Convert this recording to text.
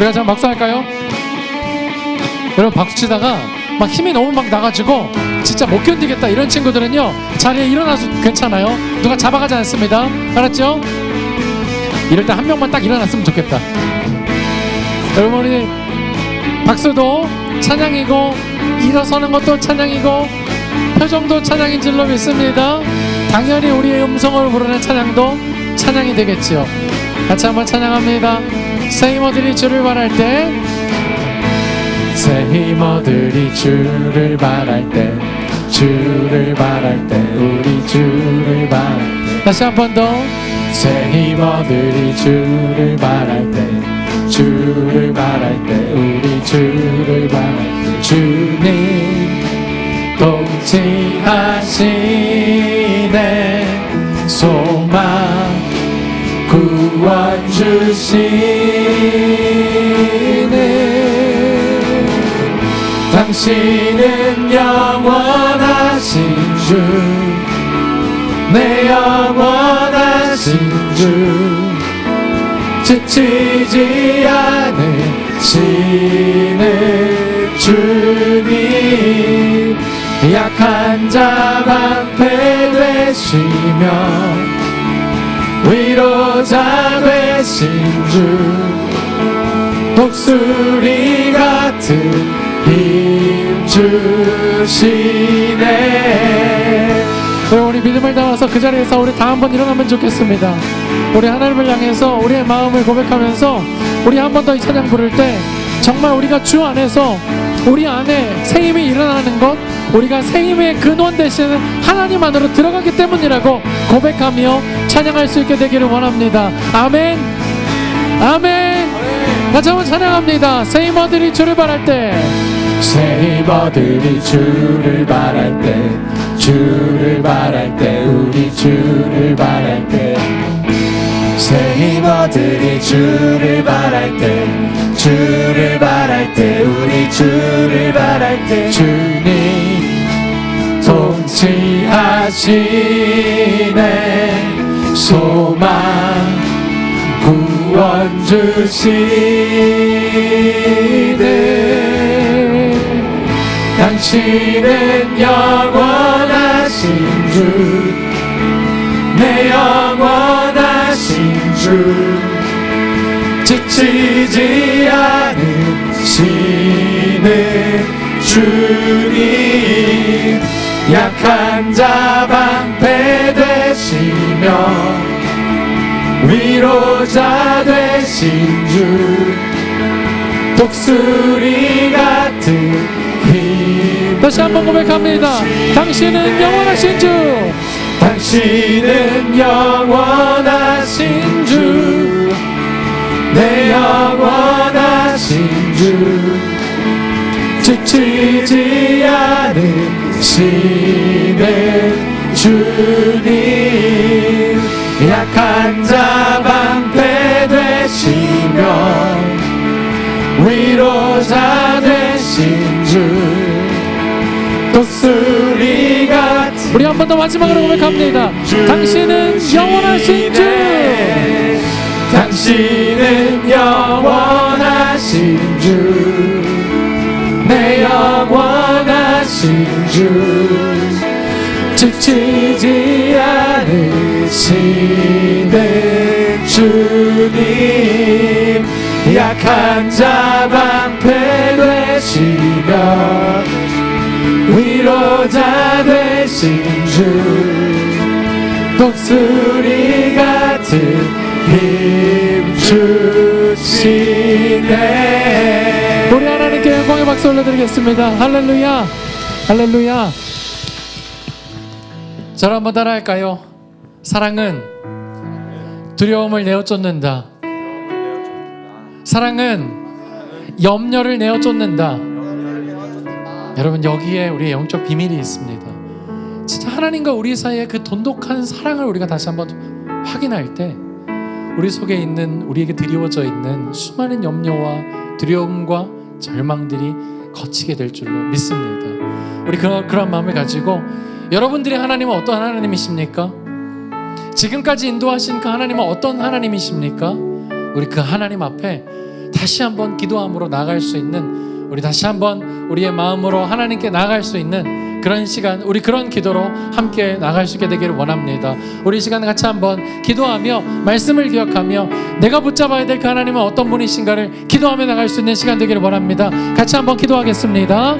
우리가 자 박수 할까요? 여러분 박수 치다가 막 힘이 너무 막 나가지고 진짜 못 견디겠다 이런 친구들은요 자리에 일어나서 괜찮아요. 누가 잡아가지 않습니다. 알았죠? 이럴 때 한 명만 딱 일어났으면 좋겠다. 여러분 우리 박수도 찬양이고 일어서는 것도 찬양이고 표정도 찬양인 줄로 믿습니다. 당연히 우리의 음성으로 부르는 찬양도 찬양이 되겠지요. 같이 한번 찬양합니다 새 힘어들이 주를 바랄 때. 새 힘어들이 주를 바랄 때 주를 바랄 때 우리 주를 바랄 때. 다시 한 번 더. 새 힘어들이 주를 바랄 때 주를 바랄 때 우리 주를 바랄 때. 주님 통치하시 주시네. 당신은 영원하신 주, 내 영원하신 주, 지치지 않으시는 주님, 약한 자 방패 되시며, 위로자 되신 주, 독수리 같은 힘 주시네. 우리 믿음을 담아서 그 자리에서 우리 다 한번 일어나면 좋겠습니다. 우리 하나님을 향해서 우리의 마음을 고백하면서 우리 한 번 더 이 찬양 부를 때 정말 우리가 주 안에서 우리 안에 새 힘이 일어나는 것 우리가 새 힘의 근원 되시는 하나님 안으로 들어가기 때문이라고 고백하며 찬양할 수 있게 되기를 원합니다. 아멘. 아멘. 같이 한번 찬양합니다. 새 힘어들이 주를 바랄 때새 힘어들이 주를 바랄 때 주를 바랄 때 우리 주를 바랄 때새 힘어들이 주를 바랄 때 주를 바랄 때 우리 주를 바랄 때 주님 통치하시네. 소망 구원 주시네. 당신은 영원하신 주, 지치지 않으시는 주님, 약한 자 방패 되시며, 위로자 되신 주 독수리 같은 힘 다시 한번 고백합니다. 당신은 영원하신 주. 당신은 영원하신 주 내 영원하신 주. 지치지 않으시는 주님. 약한 자 방패 되시며 위로자 되신 주. 독수리 같은 우리 한 번 더 마지막으로 고백합니다. 당신은 영원하신 주 당신은 영원하신 주. 내 영원하신 주. 지치지 않으시는 주님. 약한 자 방패 되시며 위로자 되신 주. 독수리 같은 힘 주시네 우리 하나님께 영광의 박수 올려드리겠습니다 할렐루야 할렐루야 저를 한번 따라할까요? 사랑은 두려움을 내어 쫓는다. 사랑은 염려를 내어 쫓는다. 여러분 여기에 우리의 영적 비밀이 있습니다. 진짜 하나님과 우리 사이의 그 돈독한 사랑을 우리가 다시 한번 확인할 때 우리 속에 있는 우리에게 드리워져 있는 수많은 염려와 두려움과 절망들이 거치게 될 줄로 믿습니다. 우리 그런 그런 마음을 가지고 여러분들의 하나님은 어떤 하나님이십니까? 지금까지 인도하신 그 하나님은 어떤 하나님이십니까? 우리 그 하나님 앞에 다시 한번 기도함으로 나갈 수 있는 우리 다시 한번 우리의 마음으로 하나님께 나갈 수 있는 그런 시간 우리 그런 기도로 함께 나갈 수 있게 되기를 원합니다. 우리 이 시간 같이 한번 기도하며 말씀을 기억하며 내가 붙잡아야 될 그 하나님은 어떤 분이신가를 기도하며 나갈 수 있는 시간 되기를 원합니다. 같이 한번 기도하겠습니다.